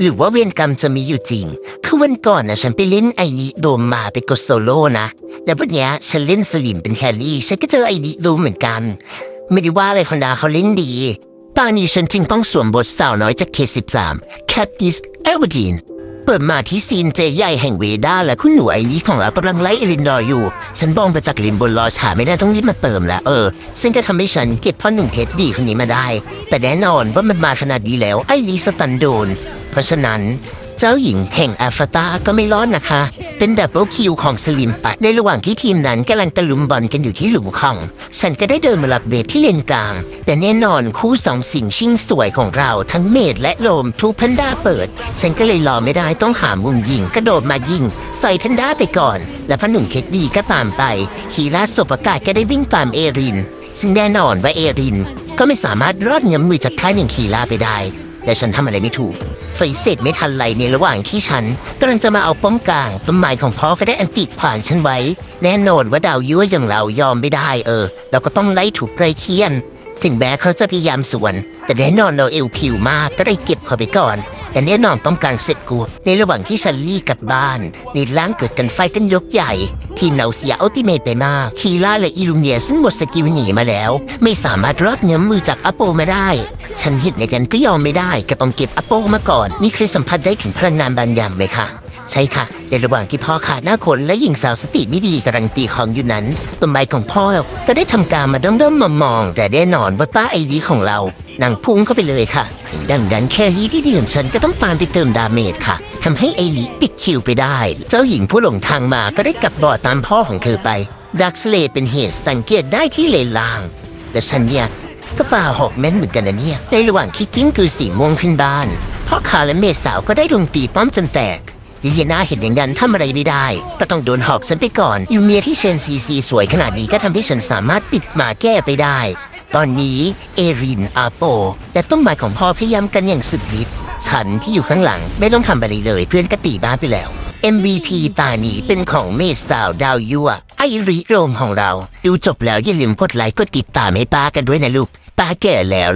หรือว่าเวรกรรมจะมีอยู่จริง คือวันก่อนนะฉันไปเล่นไอนิโดมมาไปกดโซโล่นะ แล้ววันเนี้ยฉันเล่นสลิมเป็นแครี่ ฉันก็เจอไอนิโดมเหมือนกัน ไม่ได้ว่าอะไรคนดาเขาเล่นดีตอนนี้ฉันจึงต้องสวมบทสาวน้อยจากเคสิบสามแคทติสเอลเบอร์ดีนเปิดมาที่ซีนเจใหญ่แห่งเวด้าและคุณหนูไอนี้ของเรากำลังไล่เอลินดอร์อยู่ ฉันบองไปจากลินบนรอฉาไม่ได้ต้องรีบมาเติมแล้ว เออ ซึ่งก็ทำให้ฉันเก็บพ่อหนุ่มเท็ดดี้คนนี้มาได้ แต่แน่นอนว่ามันมาขนาดนี้แล้วไอรีสตันโดน เพราะฉะนั้นเจ้าหญิงแห่งแอฟริกาก็ไม่รอดนะคะ เป็นดับเบิลคิวของสลิมปัดในระหว่างที่ทีมนั้นกำลังตะลุมบอลกันอยู่ที่หลุมของ ฉันก็ได้เดินมารับเบสที่เลนกลาง แต่แน่นอนคู่สองสิ่งชิงสวยของเราทั้งเมดและโลมทูกแพนด้าเปิด ฉันก็เลยรอไม่ได้ต้องหามุมยิงกระโดดมายิง ใส่แพนด้าไปก่อน และพอหนุ่มเคดดีก็ตามไปคีราสบประกาศก็ได้วิ่งตามเอรินซึ่งแน่นอนว่าเอรินก็ไม่สามารถรอดเงื้อมมือจากท้ายหนึ่งคีราไปได้ แต่ฉันทำอะไรไม่ถูกไฟเสร็จไม่ทันไรในระหว่างที่ฉันกำลังจะมาเอาป้อมกลางต้นไม้ของพ่อก็ได้อันติผ่านฉันไว้ แน่นอนว่าดาวยั่วอย่างเรายอมไม่ได้เออ เราก็ต้องไล่ถูกไรเคียนถึงแม้เขาจะพยายามสวน แต่แน่นอนเราเอวผิวมากก็ได้เก็บเขาไปก่อน แต่แน่นอนต้องการเสร็จกู ในระหว่างที่ฉันรีกลับบ้านในร่างเกิดกันไฟกันยกใหญ่ ทีมเราเสียอัลติเมทไปมาก คีล่าและอิลูเนียซึ่งหมดสกิลหนีมาแล้ว ไม่สามารถรอดเงื้อมือจากอโปมาได้ ฉันเห็นในกันก็ยอมไม่ได้ก็ต้องเก็บอโปมาก่อน นี่คือสัมผัสได้ถึงพลังงานบางอย่างไหมคะใช่ค่ะ ในระหว่างที่พ่อขาดหน้าคนและหญิงสาวสติไม่ดีกำลังตีของอยู่นั้นต้นไม้ของพ่อก็ได้ทำการมาด้อมๆมองๆแต่แน่นอนว่าป้าไอรีของเรา นางพุ่งเข้าไปเลยค่ะ ดังนั้นแครี่ที่เดีของฉันก็ต้องตามไปเติมดาเมจค่ะทำให้ไอรีปิดคิวไปได้ เจ้าหญิงผู้หลงทางมาก็ได้กลับบ่อตามพ่อของเธอไป ดักสเลเป็นเหตุสังเกตได้ที่เลนลาง แต่ฉันเนี่ยก็ป่าหอกแม่นเหมือนกันนะเนี่ย ในระหว่างที่กิ้งคือสีม่วงขึ้นบ้านพ่อขาและเมสาวก็ได้ดงตีป้อมจนแตกดิเยนาเห็นอย่างนั้นทำอะไรไม่ได้ก็ต้องโดนหอกฉันไปก่อน อยู่เมียที่เชนซีซีสวยขนาดนี้ก็ทำให้ฉันสามารถปิดหมาแก้ไปได้ ตอนนี้เอรินอาโป และต้นไม้ของพ่อพยายามกันอย่างสุดฤทธิ์ฉันที่อยู่ข้างหลังไม่ต้องทำอะไรเลยเพื่อนกตีบ้าไปแล้ว MVP ตานี้เป็นของเมสตาวดาวยั่วไอริโรมของเรา ดูจบแล้วอย่าลืมกดไลค์กดติดตามให้ป้ากันด้วยนะลูกป้าแก่แล้ว